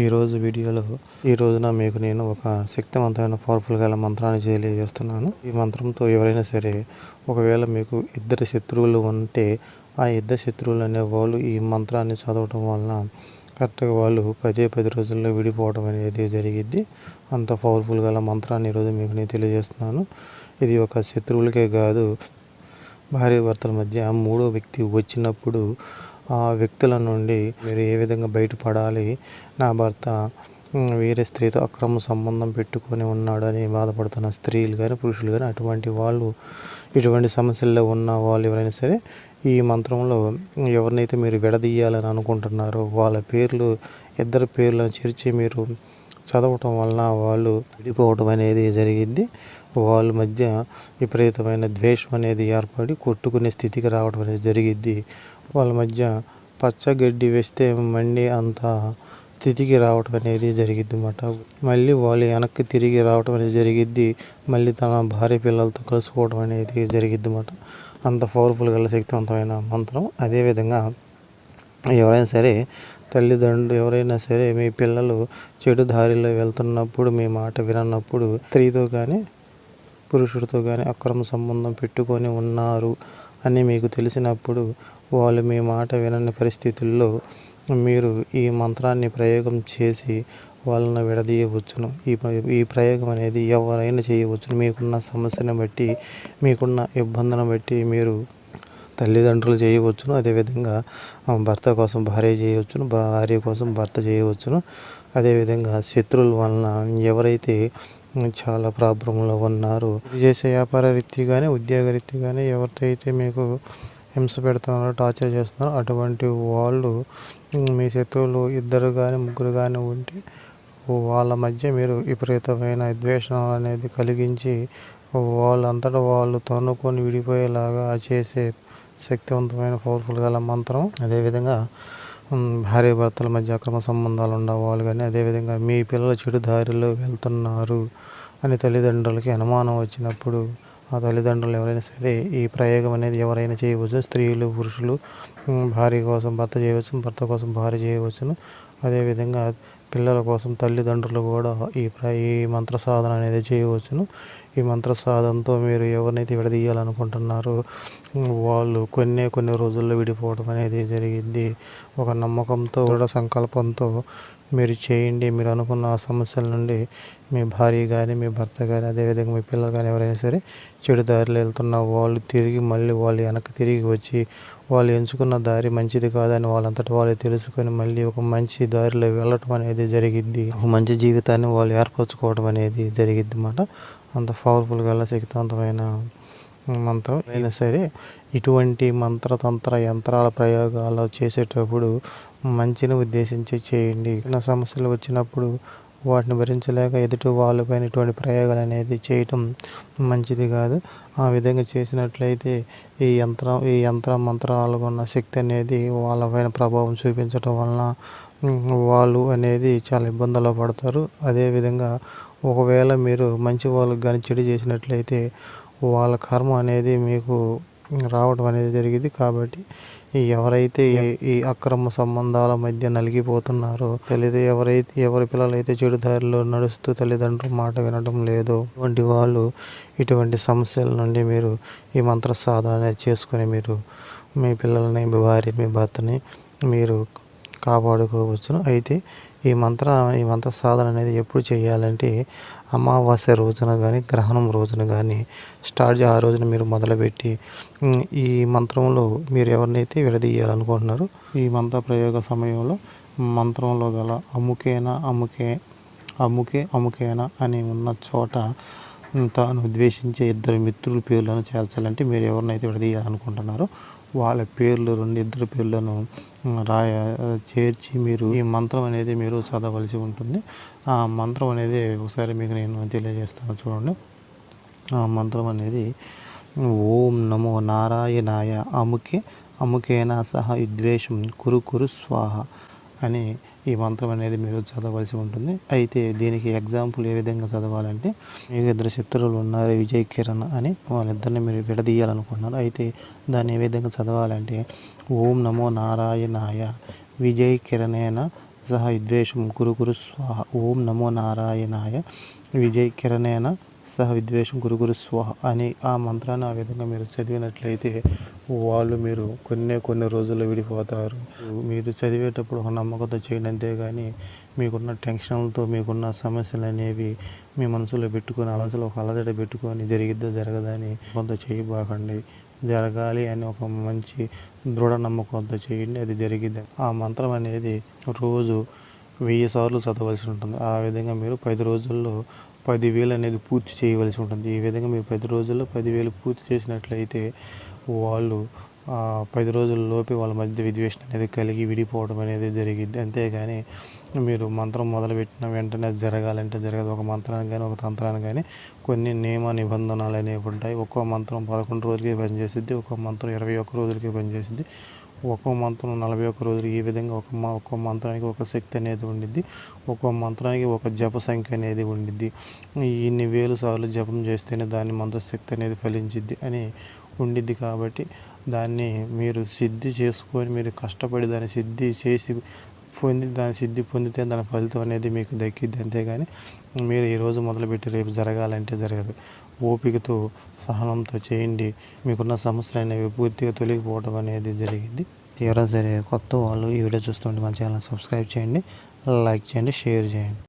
ఈరోజు వీడియోలో ఈ రోజున మీకు నేను ఒక శక్తివంతమైన పవర్ఫుల్ గల మంత్రాన్ని తెలియజేస్తున్నాను. ఈ మంత్రంతో ఎవరైనా సరే ఒకవేళ మీకు ఇద్దరు శత్రువులు ఉంటే ఆ ఇద్దరు శత్రువులు అనే వాళ్ళు ఈ మంత్రాన్ని చదవటం వలన కరెక్ట్గా వాళ్ళు పదే పది రోజుల్లో విడిపోవడం అనేది జరిగిద్ది. అంత పవర్ఫుల్ గల మంత్రాన్ని ఈరోజు మీకు నేను తెలియజేస్తున్నాను. ఇది ఒక శత్రువులకే కాదు భార్య భర్తల మధ్య మూడో వ్యక్తి వచ్చినప్పుడు ఆ వ్యక్తుల నుండి మీరు ఏ విధంగా బయటపడాలి? నా భర్త వేరే స్త్రీతో అక్రమ సంబంధం పెట్టుకొని ఉన్నాడని బాధపడుతున్న స్త్రీలు కానీ పురుషులు కానీ అటువంటి వాళ్ళు ఇటువంటి సమస్యల్లో ఉన్న వాళ్ళు ఎవరైనా సరే ఈ మంత్రంలో ఎవరినైతే మీరు విడదీయాలని అనుకుంటున్నారో వాళ్ళ పేర్లు ఇద్దరు పేర్లను చేర్చి మీరు చదవటం వలన వాళ్ళు విడిపోవటం అనేది జరిగింది. వాళ్ళ మధ్య విపరీతమైన ద్వేషం అనేది ఏర్పడి కొట్టుకునే స్థితికి రావడం అనేది జరిగిద్ది వాళ్ళ మధ్య పచ్చగడ్డి వేస్తే మండి అంత స్థితికి రావటం అనేది జరిగిద్ది అన్నమాట మళ్ళీ వాళ్ళు వెనక్కి తిరిగి రావటం అనేది జరిగిద్ది మళ్ళీ తన భార్య పిల్లలతో కలుసుకోవడం అనేది జరిగిద్ది అన్నమాట అంత పవర్ఫుల్ గల శక్తివంతమైన మంత్రం. అదేవిధంగా ఎవరైనా సరే తల్లిదండ్రులు ఎవరైనా సరే మీ పిల్లలు చెడు దారిలో వెళ్తున్నప్పుడు మీ మాట వినన్నప్పుడు స్త్రీతో కానీ పురుషుడితో కానీ అక్రమ సంబంధం పెట్టుకొని ఉన్నారు అని మీకు తెలిసినప్పుడు వాళ్ళు మీ మాట వినని పరిస్థితుల్లో మీరు ఈ మంత్రాన్ని ప్రయోగం చేసి వాళ్ళని విడదీయవచ్చును. ఈ ఈ ప్రయోగం అనేది ఎవరైనా చేయవచ్చును. మీకున్న సమస్యను బట్టి మీకున్న ఇబ్బందిని బట్టి మీరు తల్లిదండ్రులు చేయవచ్చును. అదేవిధంగా భర్త కోసం భార్య చేయవచ్చును భార్య కోసం భర్త చేయవచ్చును. అదేవిధంగా శత్రువుల వలన ఎవరైతే చాలా ప్రాబ్లంలో ఉన్నారు చేసే వ్యాపార రీతి కానీ ఉద్యోగ రీతి కానీ ఎవరితో మీకు హింస పెడుతున్నారో టార్చర్ చేస్తున్నారో అటువంటి వాళ్ళు మీ శత్రువులు ఇద్దరు కానీ ముగ్గురు కానీ ఉంటే వాళ్ళ మధ్య మీరు విపరీతమైన ద్వేషం అనేది కలిగించి వాళ్ళంతటా వాళ్ళు తన్నుకొని విడిపోయేలాగా చేసే శక్తివంతమైన పవర్ఫుల్ గల మంత్రం. అదేవిధంగా భార్య భర్తల మధ్య అక్రమ సంబంధాలు ఉండవాలి కానీ అదేవిధంగా మీ పిల్లలు చెడు దారిలో వెళ్తున్నారు అని తల్లిదండ్రులకి అనుమానం వచ్చినప్పుడు ఆ తల్లిదండ్రులు ఎవరైనా సరే ఈ ప్రయోగం అనేది ఎవరైనా చేయవచ్చు స్త్రీలు పురుషులు భార్య కోసం భర్త చేయవచ్చు భర్త కోసం భార్య చేయవచ్చును. అదేవిధంగా పిల్లల కోసం తల్లిదండ్రులు కూడా ఈ ప్ర ఈ మంత్ర సాధన అనేది చేయవచ్చును. ఈ మంత్ర సాధనతో మీరు ఎవరినైతే విడదీయాలనుకుంటున్నారో వాళ్ళు కొన్ని కొన్ని రోజుల్లో విడిపోవడం అనేది జరిగింది. ఒక నమ్మకంతో దృఢ సంకల్పంతో మీరు చేయండి మీరు అనుకున్న ఆ సమస్యల నుండి మీ భార్య కానీ మీ భర్త కానీ అదేవిధంగా మీ పిల్లలు కానీ ఎవరైనా సరే చెడు దారిలో వెళ్తున్న వాళ్ళు తిరిగి మళ్ళీ వాళ్ళు వెనక్కి తిరిగి వచ్చి వాళ్ళు ఎంచుకున్న దారి మంచిది కాదని వాళ్ళంతటి వాళ్ళు తెలుసుకొని మళ్ళీ ఒక మంచి దారిలో వెళ్ళటం అనేది జరిగిద్ది. ఒక మంచి జీవితాన్ని వాళ్ళు ఏర్పరచుకోవడం అనేది జరిగిద్ది అన్నమాట. అంత పవర్ఫుల్గా శక్తివంతమైన మంత్రం అయినా సరే ఇటువంటి మంత్రతంత్ర యంత్రాల ప్రయోగాలు చేసేటప్పుడు మంచిని ఉద్దేశించి చేయండి. చిన్న సమస్యలు వచ్చినప్పుడు వాటిని భరించలేక ఎదుటి వాళ్ళపైన ఇటువంటి ప్రయోగాలు అనేది చేయటం మంచిది కాదు. ఆ విధంగా చేసినట్లయితే ఈ యంత్రం ఈ యంత్ర మంత్రాలకు ఉన్న శక్తి అనేది వాళ్ళపైన ప్రభావం చూపించటం వలన వాళ్ళు అనేది చాలా ఇబ్బందుల్లో పడతారు. అదేవిధంగా ఒకవేళ మీరు మంచి వాళ్ళకి కానీ చెడు చేసినట్లయితే వాళ్ళ కర్మ అనేది మీకు రావడం అనేది జరిగింది కాబట్టి ఎవరైతే ఈ- అక్రమ సంబంధాల మధ్య నలిగిపోతున్నారో తల్లిద ఎవరైతే ఎవరి పిల్లలైతే చెడు దారిలో నడుస్తూ తల్లిదండ్రుల మాట వినడం లేదో వంటి వాళ్ళు ఇటువంటి సమస్యల నుండి మీరు ఈ మంత్ర సాధన అనేది చేసుకొని మీరు మీ పిల్లల్ని మీ భార్య మీ భర్తని మీరు కాపాడుకోవచ్చును. అయితే ఈ మంత్ర ఈ మంత్ర సాధన అనేది ఎప్పుడు చేయాలంటే అమావాస్య రోజున కానీ గ్రహణం రోజున కానీ స్టార్ట్ ఆ రోజున మీరు మొదలుపెట్టి ఈ మంత్రంలో మీరు ఎవరినైతే విడదీయాలనుకుంటున్నారో ఈ మంత్ర ప్రయోగ సమయంలో మంత్రంలో గల అముకేనా అముకే అముకే అముకేనా అని ఉన్న చోట తాను ద్వేషించే ఇద్దరు మిత్రుల పేర్లను చేర్చాలంటే మీరు ఎవరినైతే విడదీయాలనుకుంటున్నారో వాళ్ళ పేర్లు రెండు ఇద్దరు పేర్లను రాయ చేర్చి మీరు ఈ మంత్రం అనేది మీరు చదవలసి ఉంటుంది. ఆ మంత్రం అనేది ఒకసారి మీకు నేను తెలియజేస్తాను చూడండి. ఆ మంత్రం అనేది ఓం నమో నారాయణాయ అముకే అముకేన సహ విద్వేషం కురు కురు స్వాహ. అని ఈ మంత్రం అనేది మీరు చదవలసి ఉంటుంది. అయితే దీనికి ఎగ్జాంపుల్ ఏ విధంగా చదవాలంటే మీకు ఇద్దరు శత్రువులు ఉన్నారు విజయ్ కిరణ్ అని వాళ్ళిద్దరిని మీరు విడదీయాలనుకుంటున్నారు. అయితే దాన్ని ఏ విధంగా చదవాలంటే ఓం నమో నారాయణాయ విజయ్ కిరణేన సహ విద్వేషం కురు కురు స్వాహ. ఓం నమో నారాయణాయ విజయ్ కిరణేన సహ విద్వేషం గురుగురు స్వాహ అని ఆ మంత్రాన్ని ఆ విధంగా మీరు చదివినట్లయితే వాళ్ళు మీరు కొన్ని కొన్ని రోజుల్లో విడిపోతారు. మీరు చదివేటప్పుడు ఒక నమ్మకంతో చేయండి అంతేగాని మీకున్న టెన్షన్లతో మీకున్న సమస్యలు అనేవి మీ మనసులో పెట్టుకొని అలసలు ఒక అలజడ పెట్టుకొని జరిగిద్దా జరగదని కొంత చేయబాకండి. జరగాలి అని ఒక మంచి దృఢ నమ్మకంతో చేయండి అది జరిగిద్ది. ఆ మంత్రం అనేది రోజు వెయ్యి సార్లు చదవలసి ఉంటుంది. ఆ విధంగా మీరు పది రోజుల్లో పదివేలు అనేది పూర్తి చేయవలసి ఉంటుంది. ఈ విధంగా మీరు పది రోజుల్లో పదివేలు పూర్తి చేసినట్లయితే వాళ్ళు పది రోజుల్లోపే వాళ్ళ మధ్య విద్వేషం అనేది కలిగి విడిపోవడం అనేది జరిగింది అంతేగాని మీరు మంత్రం మొదలుపెట్టిన వెంటనే జరగాలంటే జరగదు. ఒక మంత్రానికి కానీ ఒక తంత్రానికి కానీ కొన్ని నియమ నిబంధనలు అనేవి ఉంటాయి. ఒక్కో మంత్రం పదకొండు రోజులకి పనిచేసిద్ది ఒక్కో మంత్రం ఇరవై ఒక్క రోజులకి పనిచేసిద్ది. ఒక్కో మంత్రం నలభై ఒక్క రోజులు ఈ విధంగా ఒక మ- ఒక్కో మంత్రానికి ఒక శక్తి అనేది ఉండిద్ది. ఒక్కో మంత్రానికి ఒక జప సంఖ్య అనేది ఉండిద్ది. ఇన్ని వేలు సార్లు జపం చేస్తేనే దాని మంత్రశక్తి అనేది ఫలించిద్ది అని ఉండిద్ది కాబట్టి దాన్ని మీరు సిద్ధి చేసుకొని మీరు కష్టపడి దాన్ని సిద్ధి చేసి పొంది దాని సిద్ధి పొందితే దాని ఫలితం అనేది మీకు దక్కిద్ది. అంతేగాని మీరు ఈరోజు మొదలుపెట్టి రేపు జరగాలంటే జరగదు. ఓపికతో సహనంతో చేయండి. మీకున్న సమస్యలు అనేవి పూర్తిగా తొలగిపోవడం అనేది జరిగింది ఎవరైనా సరే కొత్త వాళ్ళు ఈ వీడియో చూస్తుంటే మన ఛానల్ సబ్స్క్రైబ్ చేయండి లైక్ చేయండి షేర్ చేయండి.